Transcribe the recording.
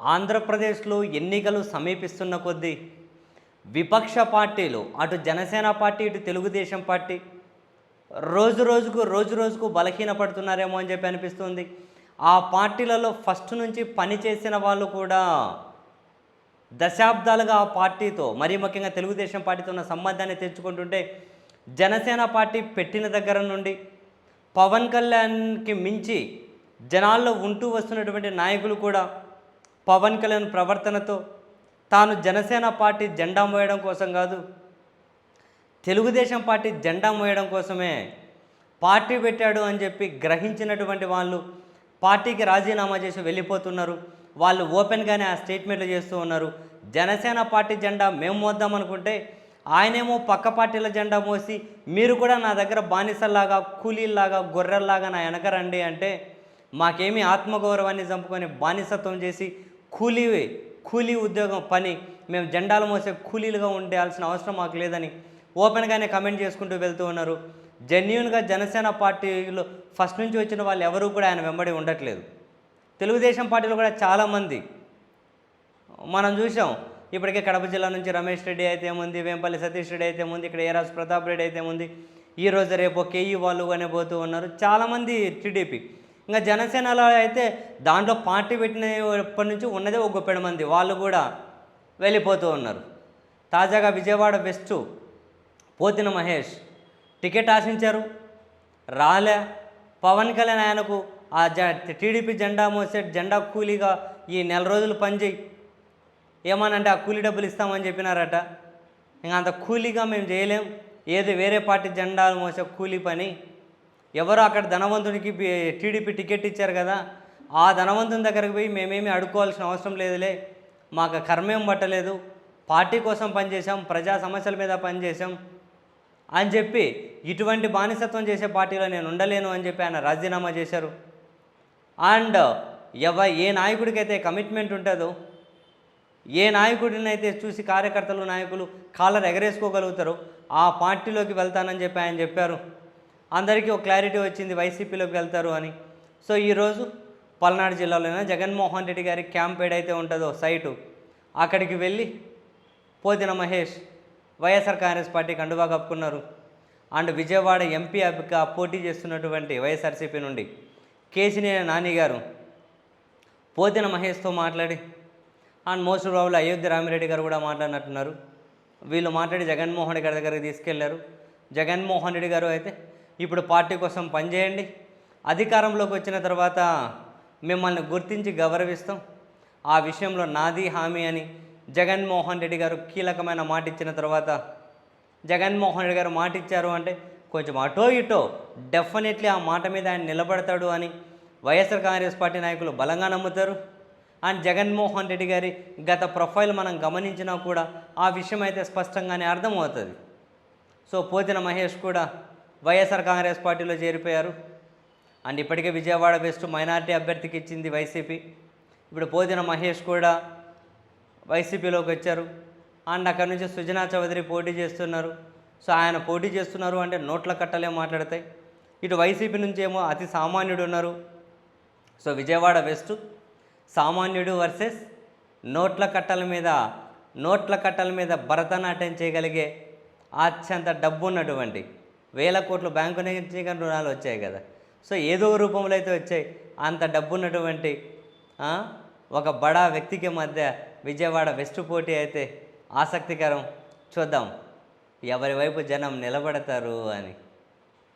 ఆంధ్రప్రదేశ్లో ఎన్నికలు సమీపిస్తున్న కొద్దీ విపక్ష పార్టీలు అటు జనసేన పార్టీ ఇటు తెలుగుదేశం పార్టీ రోజు రోజుకు రోజు రోజుకు బలహీనపడుతున్నారేమో అని చెప్పి అనిపిస్తుంది. ఆ పార్టీలలో ఫస్ట్ నుంచి పనిచేసిన వాళ్ళు కూడా దశాబ్దాలుగా ఆ పార్టీతో మరీ ముఖ్యంగా తెలుగుదేశం పార్టీతో ఉన్న సంబంధాన్ని తెచ్చుకుంటుంటే జనసేన పార్టీ పెట్టిన దగ్గర నుండి పవన్ కళ్యాణ్కి మించి జనాల్లో ఉంటూ వస్తున్నటువంటి నాయకులు కూడా పవన్ కళ్యాణ్ ప్రవర్తనతో తాను జనసేన పార్టీ జెండా మోయడం కోసం కాదు తెలుగుదేశం పార్టీ జెండా మోయడం కోసమే పార్టీ పెట్టాడు అని చెప్పి గ్రహించినటువంటి వాళ్ళు పార్టీకి రాజీనామా చేసి వెళ్ళిపోతున్నారు. వాళ్ళు ఓపెన్గానే ఆ స్టేట్మెంట్లు చేస్తూ ఉన్నారు. జనసేన పార్టీ జెండా మేము మోద్దాం అనుకుంటే ఆయనేమో పక్క పార్టీల జెండా మోసి మీరు కూడా నా దగ్గర బానిసల్లాగా కూలీల్లాగా గొర్రెల్లాగా నా వెనక రండి అంటే మాకేమీ ఆత్మగౌరవాన్ని చంపుకొని బానిసత్వం చేసి కూలీ కూలీ ఉద్యోగం పని. మేము జెండాలు మోసే కూలీలుగా ఉండాల్సిన అవసరం మాకు లేదని ఓపెన్గానే కమెంట్ చేసుకుంటూ వెళ్తూ ఉన్నారు. జెన్యున్గా జనసేన పార్టీలో ఫస్ట్ నుంచి వచ్చిన వాళ్ళు ఎవరూ కూడా ఆయన వెంబడి ఉండట్లేదు. తెలుగుదేశం పార్టీలో కూడా చాలామంది. మనం చూసాం ఇప్పటికే కడప జిల్లా నుంచి రమేష్ రెడ్డి అయితే ఉంది వేంపల్లి సతీష్ రెడ్డి అయితే ఉంది ఇక్కడ ఏరాజ్ ప్రతాప్ రెడ్డి అయితే ఉంది ఈ రోజు రేపు కేఈ వాళ్ళు అనే పోతూ ఉన్నారు. చాలామంది టీడీపీ ఇంకా జనసేనలో అయితే దాంట్లో పార్టీ పెట్టినప్పటి నుంచి ఉన్నదే ఒక గొప్పెడు మంది. వాళ్ళు కూడా వెళ్ళిపోతూ ఉన్నారు. తాజాగా విజయవాడ వెస్ట్ పోతిన మహేష్ టికెట్ ఆశించారు. రాలే. పవన్ కళ్యాణ్ ఆయనకు ఆ జ టీడీపీ జెండా మోసే జెండా కూలీగా ఈ నెల రోజులు పనిచేయి. ఏమనంటే ఆ కూలీ డబ్బులు ఇస్తామని చెప్పినారట. ఇంకా అంత కూలీగా మేము చేయలేం. ఏది వేరే పార్టీ జెండాలు మోసే కూలీ పని ఎవరో అక్కడ ధనవంతునికి టీడీపీ టికెట్ ఇచ్చారు కదా ఆ ధనవంతుని దగ్గరకు పోయి మేమేమి అడుక్కోవాల్సిన అవసరం లేదులే మాకు కర్మేం పట్టలేదు పార్టీ కోసం పనిచేసాం ప్రజా సమస్యల మీద పనిచేసాం అని చెప్పి ఇటువంటి బానిసత్వం చేసే పార్టీలో నేను ఉండలేను అని చెప్పి ఆయన రాజీనామా చేశారు. అండ్ ఎవ ఏ నాయకుడికైతే కమిట్మెంట్ ఉంటుందో ఏ నాయకుడిని అయితే చూసి కార్యకర్తలు నాయకులు కాలర్ ఎగరేసుకోగలుగుతారో ఆ పార్టీలోకి వెళ్తానని చెప్పి ఆయన చెప్పారు. అందరికీ ఒక క్లారిటీ వచ్చింది వైసీపీలోకి వెళ్తారు అని. సో ఈరోజు పల్నాడు జిల్లాలోనే జగన్మోహన్ రెడ్డి గారి క్యాంప్ ఏడైతే ఉంటుందో సైటు అక్కడికి వెళ్ళి పోతిన మహేష్ వైఎస్ఆర్ కాంగ్రెస్ పార్టీ కండువా కప్పుకున్నారు. అండ్ విజయవాడ ఎంపీ అభిగా పోటీ చేస్తున్నటువంటి వైఎస్ఆర్సీపీ నుండి కేసినేని నాని గారు పోతిన మహేష్తో మాట్లాడి and most problem Ayodhya Ramireddy గారు కూడా మాట్లాడినట్టున్నారు. వీళ్ళు మాట్లాడి జగన్మోహన్ రెడ్డి గారి దగ్గరికి తీసుకెళ్ళారు. జగన్మోహన్ రెడ్డి గారు అయితే ఇప్పుడు పార్టీ కోసం పనిచేయండి. అధికారంలోకి వచ్చిన తర్వాత మిమ్మల్ని గుర్తించి గౌరవిస్తాం. ఆ విషయంలో నాది హామీ అని జగన్మోహన్ రెడ్డి గారు కీలకమైన మాట ఇచ్చిన తర్వాత జగన్మోహన్ రెడ్డి గారు మాట ఇచ్చారు అంటే కొంచెం అటో ఇటో డెఫినెట్లీ ఆ మాట మీద ఆయన నిలబడతాడు అని వైఎస్ఆర్ కాంగ్రెస్ పార్టీ నాయకులు బలంగా నమ్ముతారు. అండ్ జగన్మోహన్ రెడ్డి గారి గత ప్రొఫైల్ మనం గమనించినా కూడా ఆ విషయం అయితే స్పష్టంగానే అర్థమవుతుంది. సో పోతిన మహేష్ కూడా వైఎస్ఆర్ కాంగ్రెస్ పార్టీలో చేరిపోయారు. అండ్ ఇప్పటికే విజయవాడ వెస్ట్ మైనార్టీ అభ్యర్థికి ఇచ్చింది వైసీపీ. ఇప్పుడు పోదిన మహేష్ కూడా వైసీపీలోకి వచ్చారు. అండ్ అక్కడ నుంచి సుజనా చౌదరి పోటీ చేస్తున్నారు. సో ఆయన పోటీ చేస్తున్నారు అంటే నోట్ల కట్టలే మాట్లాడతాయి. ఇటు వైసీపీ నుంచి ఏమో అతి సామాన్యుడు ఉన్నారు. సో విజయవాడ వెస్ట్ సామాన్యుడు వర్సెస్ నోట్ల కట్టల మీద నోట్ల కట్టల మీద భరతనాట్యం చేయగలిగే అత్యంత డబ్బు ఉన్నటువంటి వేల కోట్లు బ్యాంకు నుంచి కానీ రుణాలు వచ్చాయి కదా. సో ఏదో రూపంలో అయితే వచ్చాయి. అంత డబ్బు ఉన్నటువంటి ఒక బడా వ్యక్తికి మధ్య విజయవాడ వెస్ట్ పోటీ అయితే ఆసక్తికరం. చూద్దాం. ఎవరి వైపు జనం నిలబడతారు అని.